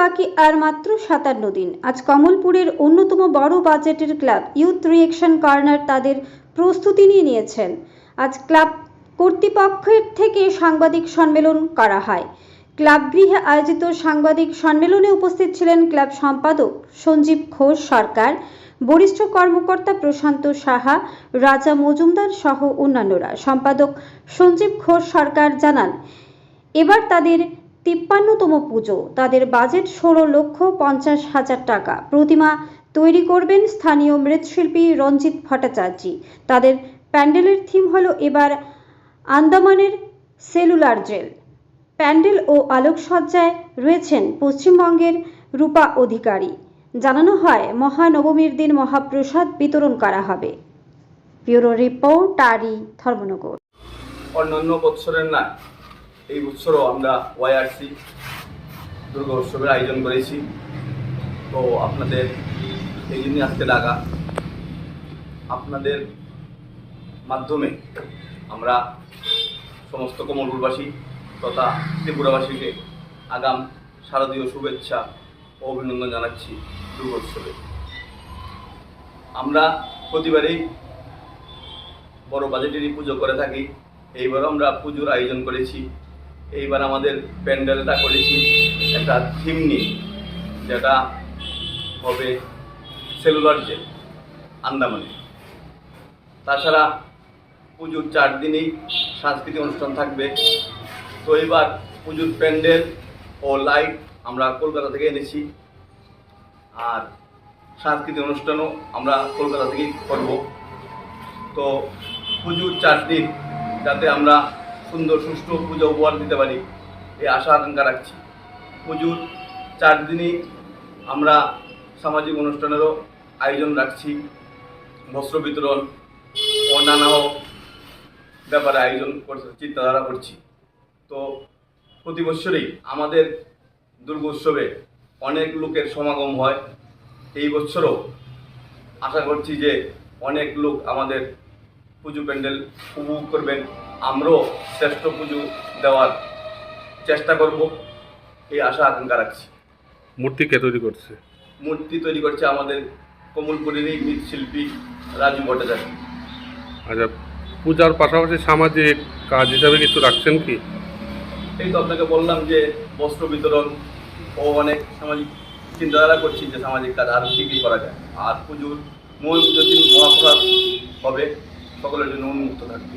বাকি আর মাত্র সাতান্ন দিন। আজ কমলপুরের অন্যতম বড় বাজেটের ক্লাব ইউথ রিয়েকশন কর্নার তাদের প্রস্তুতি নিয়ে নিয়েছেন। আজ ক্লাব কর্তৃপক্ষের থেকে সাংবাদিক সম্মেলন করা হয়। ক্লাব গৃহে আয়োজিত সাংবাদিক সম্মেলনে উপস্থিত ছিলেন ক্লাব সম্পাদক সঞ্জীব ঘোষ সরকার, বরিষ্ঠ কর্মকর্তা প্রশান্ত সাহা, রাজা মজুমদার সহ অন্যান্যরা। সম্পাদক সঞ্জীব ঘোষ সরকার জানান, এবার তাদের তিপ্পান্নতম পুজো। তাদের বাজেট ষোলো লক্ষ পঞ্চাশ হাজার টাকা। প্রতিমা তৈরি করবেন স্থানীয় মৃৎশিল্পী রঞ্জিত ভট্টাচার্য। তাদের প্যান্ডেলের থিম হলো এবার আন্দামানের সেলুলার জেল। প্যান্ডেল ও আলোকসজ্জায় রয়েছেন পশ্চিমবঙ্গের রূপা অধিকারী। জানানো হয়, মহানবমীর দিন মহাপ্রসাদ বিতরণ করা হবে। ব্যুরো রিপোর্ট আরি ধর্মনগর। অন্যান্য বৎসরের না এই বছরও আমরা ওয়াইআরসি দুর্গা উৎসবের আয়োজন করেছি। তো আপনাদের এই জন্যই আজকে ডাকা আপনাদের মাধ্যমে আমরা সমস্ত কমলপুরবাসী তথা ত্রিপুরাবাসীকে আগাম শারদীয় শুভেচ্ছা ও অভিনন্দন জানাচ্ছি দুর্গা উৎসবে। আমরা প্রতিবারেই বড় বাজেটেরই পুজো করে থাকি। এইবার আমরা পুজোর আয়োজন করেছি। এইবার আমাদের প্যান্ডেলটা করেছি একটা থিম নিয়ে, যেটা হবে সেলুলার জেল, আন্দামানে। তাছাড়া পুজোর চার দিনেই সাংস্কৃতিক অনুষ্ঠান থাকবে। তো এবার পুজোর প্যান্ডেল ও লাইট আমরা কলকাতা থেকে এনেছি। আর সাংস্কৃতিক অনুষ্ঠানও আমরা কলকাতা থেকেই করব। তো পুজোর চার দিন যাতে আমরা সুন্দর সুষ্ঠু পুজো উপহার দিতে পারি, এই আশা আকাঙ্ক্ষা রাখছি। পুজোর চার দিনই আমরা সামাজিক অনুষ্ঠানেরও আয়োজন রাখছি। বস্ত্র বিতরণ ও নানা ব্যাপারে আয়োজন চিন্তাধারা করছি। তো প্রতি বছরই আমাদের দুর্গা উৎসবে অনেক লোকের সমাগম হয়। এই বছরও আশা করছি যে অনেক লোক আমাদের পুজো প্যান্ডেল উপভোগ করবেন। আমরাও শ্রেষ্ঠ পুজো দেওয়ার চেষ্টা করব। এই আশা আকাঙ্ক্ষা রাখছি। মূর্তি কে তৈরি করছে? মূর্তি তৈরি করছে আমাদের কমলপুরেরই মৃৎশিল্পী রাজু ভট্টাচার্য। আচ্ছা পূজার পাশাপাশি সামাজিক কাজ হিসাবে কিছু রাখছেন কি? এই তো আপনাকে বললাম যে বস্ত্র বিতরণ ও অনেক সামাজিক চিন্তাধারা করছি যে সামাজিক কাজ আর কী কী করা যায়। আর পুজোর মূল পুজোর দিন মহাপ্রসাদ হবে। সকলের জন্য উন্মুক্ত থাকবে।